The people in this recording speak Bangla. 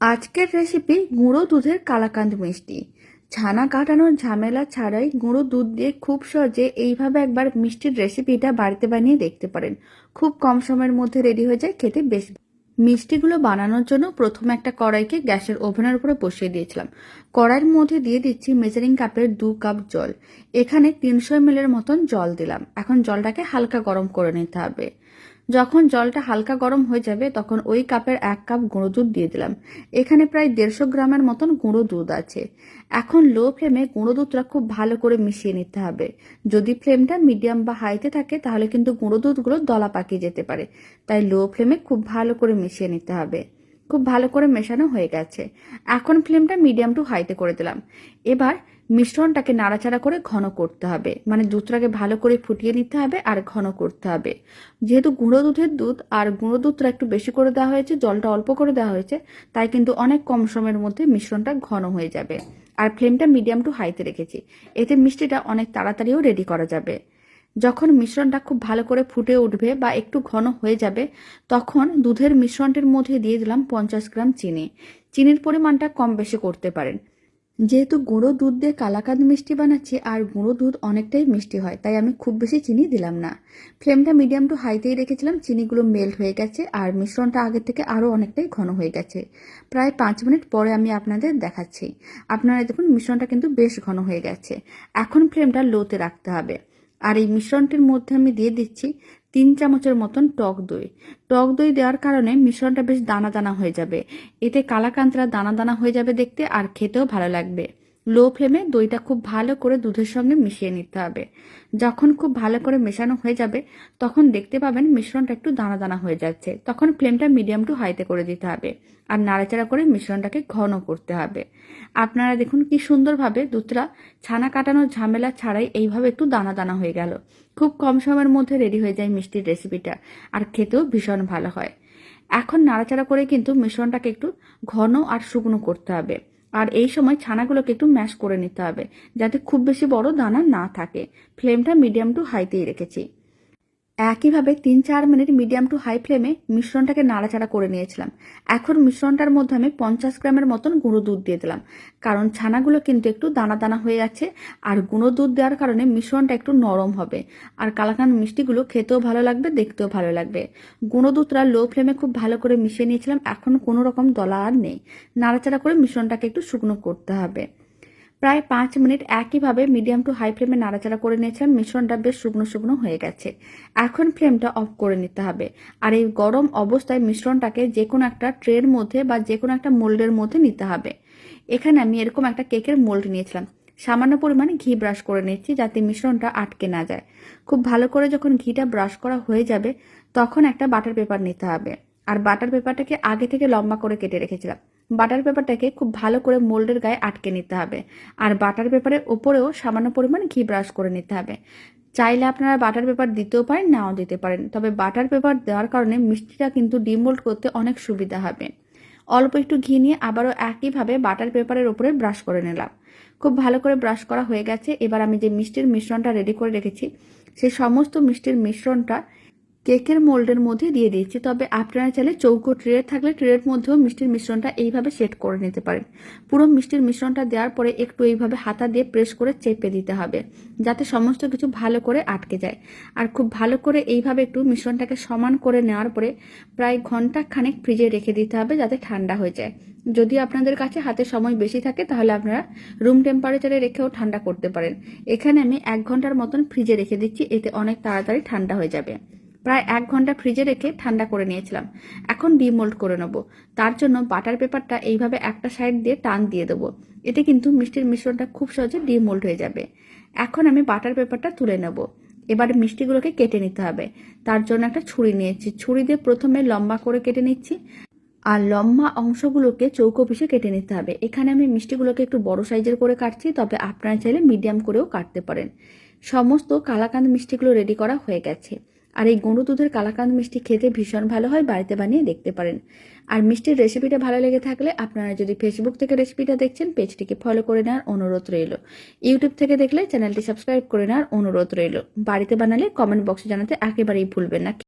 আজকের রেসিপি গুঁড়ো দুধের কালাকান্দ মিষ্টি। ছানা কাটানোর ঝামেলা ছাড়াই গুঁড়ো দুধ দিয়ে খুব সহজে এইভাবে একবার মিষ্টির রেসিপিটা বাড়িতে বানিয়ে দেখতে পারেন। খুব কম সময়ের মধ্যে রেডি হয়ে যায়, খেতে বেশ মিষ্টিগুলো বানানোর জন্য প্রথমে একটা কড়াইকে গ্যাসের ওভেনের উপরে বসিয়ে দিয়েছিলাম। কড়াইয়ের মধ্যে দিয়ে দিচ্ছি মেজারিং কাপের দু কাপ জল। এখানে তিনশো এর মতন জল দিলাম। এখন জলটাকে হালকা গরম করে নিতে হবে। যখন জলটা হালকা গরম হয়ে যাবে, তখন ওই কাপের এক কাপ গুঁড়ো দুধ দিয়ে দিলাম। এখানে প্রায় দেড়শো গ্রামের মতন গুঁড়ো দুধ আছে। এখন লো ফ্লেমে গুঁড়ো দুধটা খুব ভালো করে মিশিয়ে নিতে হবে। যদি ফ্লেমটা মিডিয়াম বা হাইতে থাকে, তাহলে কিন্তু গুঁড়ো দুধগুলো দলা পাকিয়ে যেতে পারে। তাই লো ফ্লেমে খুব ভালো করে মিশিয়ে নিতে হবে। খুব ভালো করে মেশানো হয়ে গেছে। এখন ফ্লেমটা মিডিয়াম টু হাইতে করে দিলাম। এবার মিশ্রণটাকে নাড়াচাড়া করে ঘন করতে হবে। মানে দুধটাকে ভালো করে ফুটিয়ে নিতে হবে আর ঘন করতে হবে। যেহেতু গুঁড়ো দুধের দুধ আর গুঁড়ো দুধটা একটু বেশি করে দেওয়া হয়েছে, জলটা অল্প করে দেওয়া হয়েছে, তাই কিন্তু অনেক কম সময়ের মধ্যে মিশ্রণটা ঘন হয়ে যাবে। আর ফ্লেমটা মিডিয়াম টু হাইতে রেখেছি। এতে মিষ্টিটা অনেক তাড়াতাড়িও রেডি করা যাবে। যখন মিশ্রণটা খুব ভালো করে ফুটে উঠবে বা একটু ঘন হয়ে যাবে, তখন দুধের মিশ্রণটির মধ্যে দিয়ে দিলাম পঞ্চাশ গ্রাম চিনি। চিনির পরিমাণটা কম বেশি করতে পারেন। যেহেতু গুঁড়ো দুধ দিয়ে কালাকাঁদ মিষ্টি বানাচ্ছি, আর গুঁড়ো দুধ অনেকটাই মিষ্টি হয়, তাই আমি খুব বেশি চিনি দিলাম না। ফ্লেমটা মিডিয়াম টু হাইতেই রেখেছিলাম, চিনিগুলো মেল্ট হয়ে গেছে, আর মিশ্রণটা আগের থেকে আরও অনেকটাই ঘন হয়ে গেছে। প্রায় পাঁচ মিনিট পরে আমি আপনাদের দেখাচ্ছি। আপনারা দেখুন, মিশ্রণটা কিন্তু বেশ ঘন হয়ে গেছে। এখন ফ্লেমটা লোতে রাখতে হবে। আর এই মিশ্রণটির মধ্যে আমি দিয়ে দিচ্ছি তিন চামচের মতন টক দই। টক দই দেওয়ার কারণে মিশ্রণটা বেশ দানা দানা হয়ে যাবে। এতে কালাকান্তরা দানা দানা হয়ে যাবে দেখতে আর খেতেও ভালো লাগবে। লো ফ্লেমে দইটা খুব ভালো করে দুধের সঙ্গে মিশিয়ে নিতে হবে। যখন খুব ভালো করে মেশানো হয়ে যাবে, তখন দেখতে পাবেন মিশ্রণটা একটু দানা দানা হয়ে যাচ্ছে। তখন ফ্লেমটা মিডিয়াম টু হাইতে করে দিতে হবে আর নাড়াচাড়া করে মিশ্রণটাকে ঘন করতে হবে। আপনারা দেখুন কি সুন্দরভাবে দুধটা ছানা কাটানোর ঝামেলা ছাড়াই এইভাবে একটু দানা দানা হয়ে গেল। খুব কম সময়ের মধ্যে রেডি হয়ে যায় মিষ্টির রেসিপিটা আর খেতেও ভীষণ ভালো হয়। এখন নাড়াচাড়া করে কিন্তু মিশ্রণটাকে একটু ঘন আর শুকনো করতে হবে। আর এই সময় ছানাগুলোকে একটু ম্যাশ করে নিতে হবে, যাতে খুব বেশি বড় দানা না থাকে। ফ্লেমটা মিডিয়াম টু হাইতেই রেখেছি। একইভাবে তিন চার মিনিট মিডিয়াম টু হাই ফ্লেমে মিশ্রণটাকে নাড়াচাড়া করে নিয়েছিলাম। এখন মিশ্রণটার মধ্যে আমি পঞ্চাশ গ্রামের মতন গুঁড়ো দুধ দিয়ে দিলাম। কারণ ছানাগুলো কিন্তু একটু দানা দানা হয়ে যাচ্ছে আর গুঁড়ো দুধ দেওয়ার কারণে মিশ্রণটা একটু নরম হবে। আর কালাকান মিষ্টিগুলো খেতেও ভালো লাগবে, দেখতেও ভালো লাগবে। গুঁড়ো দুধটা লো ফ্লেমে খুব ভালো করে মিশিয়ে নিয়েছিলাম, এখন কোনো রকম দলা আর নেই। নাড়াচাড়া করে মিশ্রণটাকে একটু শুকনো করতে হবে। প্রায় পাঁচ মিনিট একইভাবে মিডিয়াম টু হাই ফ্লেমে নাড়াচাড়া করে নিয়েছিলাম মিশ্রণটা বেশ শুকনো শুকনো হয়ে গেছে। এখন ফ্লেমটা অফ করে নিতে হবে। আর এই গরম অবস্থায় মিশ্রণটাকে যে কোনো একটা ট্রের মধ্যে বা যে কোনো একটা মোল্ডের মধ্যে নিতে হবে। এখানে আমি এরকম একটা কেকের মোল্ড নিয়েছিলাম। সামান্য পরিমাণে ঘি ব্রাশ করে নিচ্ছি যাতে মিশ্রণটা আটকে না যায়। খুব ভালো করে যখন ঘিটা ব্রাশ করা হয়ে যাবে, তখন একটা বাটার পেপার নিতে হবে। আর বাটার পেপারটাকে আগে থেকে লম্বা করে কেটে রেখেছিলাম। বাটার পেপারটাকে খুব ভালো করে মোল্ডের গায়ে আটকে নিতে হবে। আর বাটার পেপারের ওপরেও সামান্য পরিমাণ ঘি ব্রাশ করে নিতে হবে। চাইলে আপনারা বাটার পেপার দিতেও পারেন, নাও দিতে পারেন। তবে বাটার পেপার দেওয়ার কারণে মিষ্টিটা কিন্তু ডিমোল্ড করতে অনেক সুবিধা হবে। অল্প একটু ঘি নিয়ে আবারও একইভাবে বাটার পেপারের উপরে ব্রাশ করে নিলাম। খুব ভালো করে ব্রাশ করা হয়ে গেছে। এবার আমি যে মিষ্টির মিশ্রণটা রেডি করে রেখেছি সেই সমস্ত মিষ্টির মিশ্রণটা কেকের মোল্ডের মধ্যে দিয়ে দিয়েছি। তবে আপনারা চাইলে চৌকো ট্রে থাকলে ট্রের মধ্যেও মিষ্টির মিশ্রণটা এইভাবে সেট করে নিতে পারেন। পুরো মিষ্টির মিশ্রণটা দেওয়ার পরে একটু এইভাবে হাতা দিয়ে প্রেস করে চেপে দিতে হবে, যাতে সমস্ত কিছু ভালো করে আটকে যায়। আর খুব ভালো করে এইভাবে একটু মিশ্রণটাকে সমান করে নেওয়ার পরে প্রায় ঘণ্টা খানেক ফ্রিজে রেখে দিতে হবে যাতে ঠান্ডা হয়ে যায়। যদি আপনাদের কাছে হাতে সময় বেশি থাকে তাহলে আপনারা রুম টেম্পারেচারে রেখেও ঠান্ডা করতে পারেন। এখানে আমি এক ঘণ্টার মতন ফ্রিজে রেখে দিচ্ছি, এতে অনেক তাড়াতাড়ি ঠান্ডা হয়ে যাবে। প্রায় এক ঘণ্টা ফ্রিজে রেখে ঠান্ডা করে নিয়েছিলাম। এখন ডিমোল্ড করে নেব। তার জন্য বাটার পেপারটা এইভাবে একটা সাইড দিয়ে টান দিয়ে দেবো। এতে কিন্তু মিষ্টির মিশ্রণটা খুব সহজে ডিমোল্ড হয়ে যাবে। এখন আমি বাটার পেপারটা তুলে নেব। এবারে মিষ্টিগুলোকে কেটে নিতে হবে। তার জন্য একটা ছুরি নিয়েছি। ছুরি দিয়ে প্রথমে লম্বা করে কেটে নিচ্ছি। আর লম্বা অংশগুলোকে চৌকো পিসে কেটে নিতে হবে। এখানে আমি মিষ্টিগুলোকে একটু বড় সাইজের করে কাটছি, তবে আপনারা চাইলে মিডিয়াম করেও কাটতে পারেন। সমস্ত কালাকান্দ মিষ্টিগুলো রেডি করা হয়ে গেছে। আর এই গরু দুধের কালাকান্দ মিষ্টি খেতে ভীষণ ভালো হয়, বাড়িতে বানিয়ে দেখতে পারেন। আর মিষ্টির রেসিপিটা ভালো লেগে থাকলে আপনারা যদি ফেসবুক থেকে রেসিপিটা দেখছেন, পেজটিকে ফলো করে নেওয়ার অনুরোধ রইল। ইউটিউব থেকে দেখলে চ্যানেলটি সাবস্ক্রাইব করে নেওয়ার অনুরোধ রইল। বাড়িতে বানালে কমেন্ট বক্সে জানাতে একেবারেই ভুলবেন না।